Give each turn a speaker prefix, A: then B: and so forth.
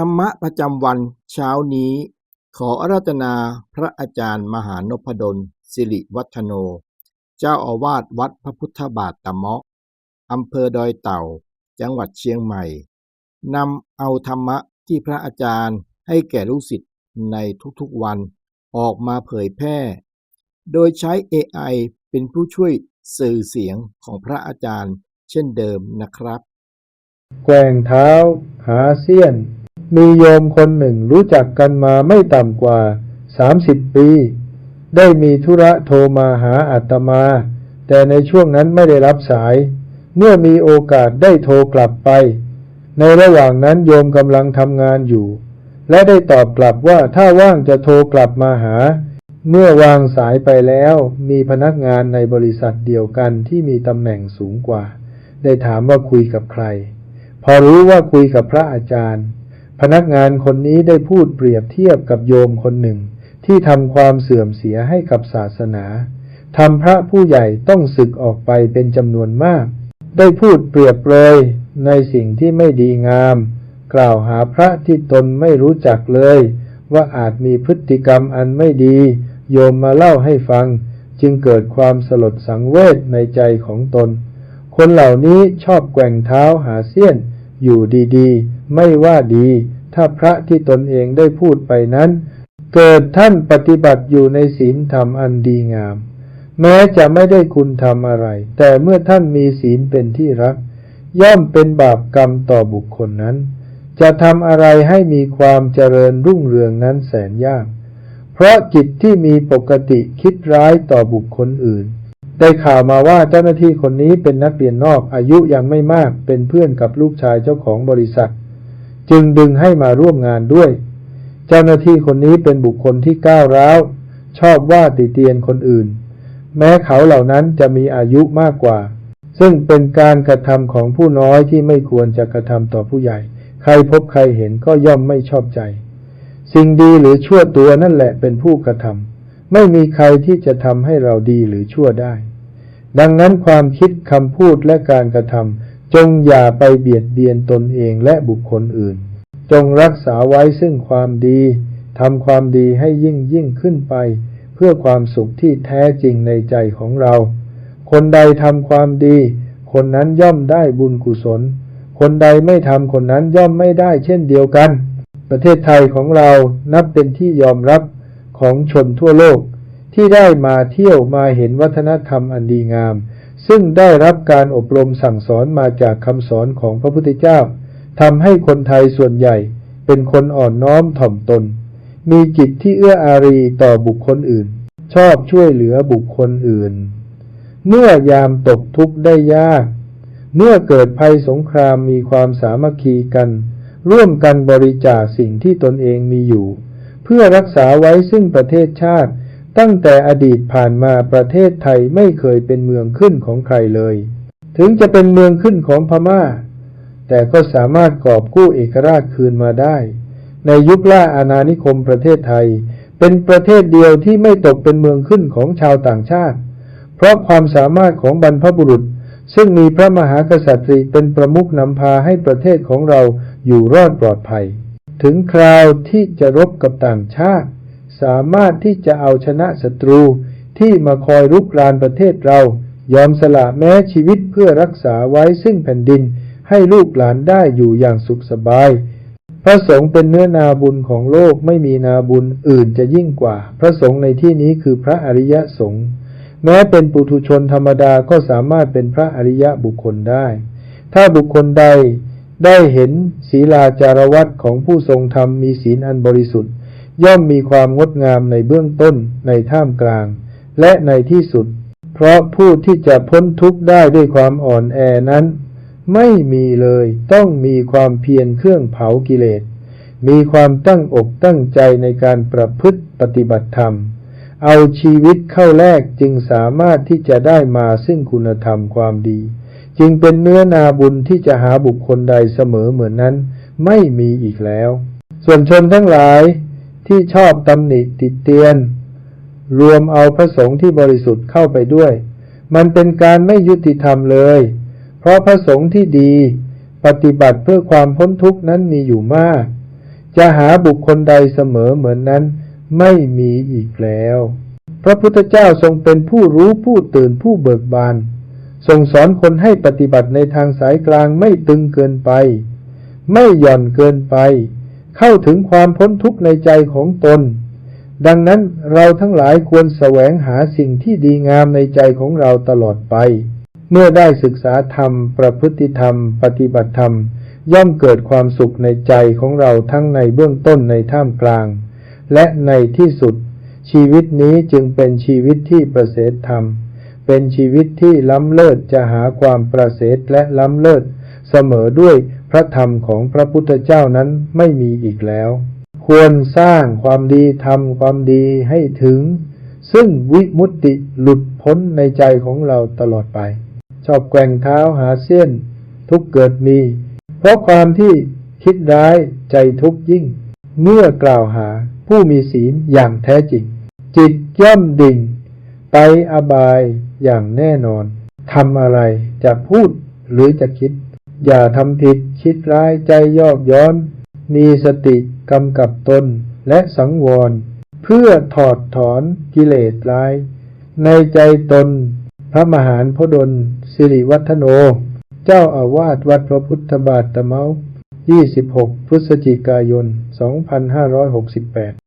A: ธรรมะประจำวันเช้านี้ ขออาราธนาพระอาจารย์มหานพดล สิริวัฒโน เจ้าอาวาสวัดพระพุทธบาทตะเมาะอำเภอดอยเต่า จังหวัดเชียงใหม่นำเอาธรรมะที่พระอาจารย์ให้แก่ลูกศิษย์ในทุกๆวันออกมาเผยแพร่ โดยใช้ AI เป็นผู้ช่วยสื่อเสียงของพระอาจารย์เช่นเดิมนะครับ
B: แกว่งเท้า หาเสี้ยน มีโยมคนหนึ่งรู้จักกันมาไม่ต่ำกว่า30ปี ได้มีธุระโทรมาหาอาตมา แต่ในช่วงนั้นไม่ได้รับสาย เมื่อมีโอกาสได้โทรกลับไป ในระหว่างนั้นโยมกำลังทำงานอยู่ และได้ตอบกลับว่าถ้าว่างจะโทรกลับมาหา เมื่อวางสายไปแล้ว มีพนักงานในบริษัทเดียวกันที่มีตำแหน่งสูงกว่า ได้ถามว่าคุยกับใคร พอรู้ว่าคุยกับพระอาจารย์ พนักงานคนนี้ได้พูดเปรียบเทียบกับโยมคนหนึ่ง ที่ทำความเสื่อมเสียให้กับศาสนาทำพระผู้ใหญ่ต้องศึกออกไปเป็นจำนวนมาก ได้พูดเปรียบเลยในสิ่งที่ไม่ดีงาม กล่าวหาพระที่ตนไม่รู้จักเลย ว่าอาจมีพฤติกรรมอันไม่ดี โยมมาเล่าให้ฟัง จึงเกิดความสลดสังเวชในใจของตน คนเหล่านี้ชอบแกว่งเท้าหาเสี้ยน อยู่ดีๆ ไม่ว่าดี ถ้าพระที่ตนเองได้พูดไปนั้น เกิดท่านปฏิบัติอยู่ในศีลธรรมอันดีงาม แม้จะไม่ได้คุณทำอะไร แต่เมื่อท่านมีศีลเป็นที่รัก ย่อมเป็นบาปกรรมต่อบุคคลนั้น จะทำอะไรให้มีความเจริญรุ่งเรืองนั้นแสนยาก เพราะจิตที่มีปกติคิดร้ายต่อบุคคลอื่นได้ข่าวมาว่าเจ้าหน้าที่คนนี้เป็นนักเรียนนอกอายุยังไม่มากเป็นเพื่อนกับลูกชายเจ้าของบริษัท จึงดึงให้มาร่วมงานด้วย เจ้าหน้าที่คนนี้เป็นบุคคลที่ก้าวร้าว ชอบว่าติเตียนคนอื่น แม้เขาเหล่านั้นจะมีอายุมากกว่า ซึ่งเป็นการกระทำของผู้น้อยที่ไม่ควรจะกระทำต่อผู้ใหญ่ ใครพบใครเห็นก็ย่อมไม่ชอบใจ สิ่งดีหรือชั่วตัวนั่นแหละเป็นผู้กระทำไม่มีใครที่จะทำให้เราดีหรือชั่วได้ ดังนั้นความคิดคำพูดและการกระทำ จงอย่าไปเบียดเบียนตนเองและบุคคลอื่น จงรักษาไว้ซึ่งความดีทำความดีให้ยิ่งยิ่งขึ้นไป เพื่อความสุขที่แท้จริงในใจของเรา คนใดทำความดี คนนั้นย่อมได้บุญกุศล คนใดไม่ทำคนนั้นย่อมไม่ได้เช่นเดียวกัน ประเทศไทยของเรานับเป็นที่ยอมรับของชนทั่วโลก ที่ได้มาเที่ยวมาเห็นวัฒนธรรมอันดีงาม ซึ่งได้รับการอบรมสั่งสอนมาจากคำสอนของพระพุทธเจ้าทำให้คนไทยส่วนใหญ่ เป็นคนอ่อนน้อมถ่อมตน มีจิตที่เอื้ออารีต่อบุคคลอื่น ชอบช่วยเหลือบุคคลอื่น เมื่อยามตกทุกข์ได้ยาก เมื่อเกิดภัยสงครามมีความสามัคคีกัน ร่วมกันบริจาคสิ่งที่ตนเองมีอยู่ เพื่อรักษาไว้ซึ่งประเทศชาติ ตั้งแต่อดีตผ่านมาประเทศไทยไม่เคยเป็นเมืองขึ้นของใครเลย ถึงจะเป็นเมืองขึ้นของพม่า แต่ก็สามารถกอบกู้เอกราชคืนมาได้ ในยุคล่าอาณานิคมประเทศไทย เป็นประเทศเดียวที่ไม่ตกเป็นเมืองขึ้นของชาวต่างชาติ เพราะความสามารถของบรรพบุรุษ ซึ่งมีพระมหากษัตริย์เป็นประมุขนำพาให้ประเทศของเราอยู่รอดปลอดภัย ถึงคราวที่จะรบกับต่างชาติ สามารถที่จะเอาชนะศัตรูที่มาคอยรุกรานประเทศเรา ยอมสละแม้ชีวิตเพื่อรักษาไว้ซึ่งแผ่นดิน ให้ลูกหลานได้อยู่อย่างสุขสบาย พระสงฆ์เป็นเนื้อนาบุญของโลกไม่มีนาบุญอื่นจะยิ่งกว่า พระสงฆ์ในที่นี้คือพระอริยสงฆ์แม้เป็นปุถุชนธรรมดาก็สามารถเป็นพระอริยะบุคคลได้ ถ้าบุคคลใดได้เห็นศีลาจารวัตของผู้ทรงธรรมมีศีลอันบริสุทธิ์ ย่อมมีความงดงามในเบื้องต้นในท่ามกลาง และในที่สุด เพราะผู้ที่จะพ้นทุกข์ได้ด้วยความอ่อนแอนั้น ไม่มีเลยต้องมีความเพียรเครื่องเผากิเลส มีความตั้งอกตั้งใจในการประพฤติปฏิบัติธรรม เอาชีวิตเข้าแลกจึงสามารถที่จะได้มาซึ่งคุณธรรมความดี จึงเป็นเนื้อนาบุญที่จะหาบุคคลใดเสมอเหมือนนั้น ไม่มีอีกแล้ว ส่วนชนทั้งหลาย ที่ชอบตำหนิติเตียน รวมเอาพระสงฆ์ที่บริสุทธิ์เข้าไปด้วย มันเป็นการไม่ยุติธรรมเลย เพราะพระสงฆ์ที่ดี ปฏิบัติเพื่อความพ้นทุกข์นั้นมีอยู่มาก จะหาบุคคลใดเสมอเหมือนนั้นไม่มีอีกแล้ว พระพุทธเจ้าทรงเป็นผู้รู้ผู้ตื่นผู้เบิกบานทรงสอนคนให้ปฏิบัติในทางสายกลางไม่ตึงเกินไป ไม่หย่อนเกินไป เข้าถึงความพ้นทุกข์ในใจของตน ดังนั้นเราทั้งหลายควรแสวงหาสิ่งที่ดีงามในใจของเราตลอดไป เมื่อได้ศึกษาธรรม ประพฤติธรรม ปฏิบัติธรรม ย่อมเกิดความสุขในใจของเราทั้งในเบื้องต้นในท่ามกลาง และในที่สุด ชีวิตนี้จึงเป็นชีวิตที่ประเสริฐธรรม เป็นชีวิตที่ล้ำเลิศจะหาความประเสริฐและล้ำเลิศ เสมอด้วยพระธรรมของพระพุทธเจ้านั้นไม่มีอีกแล้ว ควรสร้างความดีทำความดีให้ถึง ซึ่งวิมุตติหลุดพ้นในใจของเราตลอดไป ชอบแกว่งเท้าหาเส้น ทุกเกิดมี เพราะความที่คิดร้ายใจทุกยิ่ง เมื่อกล่าวหาผู้มีศีลอย่างแท้จริง จิตย่อมดิ่ง ไปอบายอย่างแน่นอนทำอะไรจะพูดหรือจะคิด อย่าทำผิดคิดร้ายใจยอกย้อน มีสติกำกับตนและสังวร เพื่อถอดถอนกิเลสร้าย ในใจตน พระมหานพดลสิริวัฒโน เจ้าอาวาสวัดพระพุทธบาทตะเมา 26 พฤศจิกายน 2568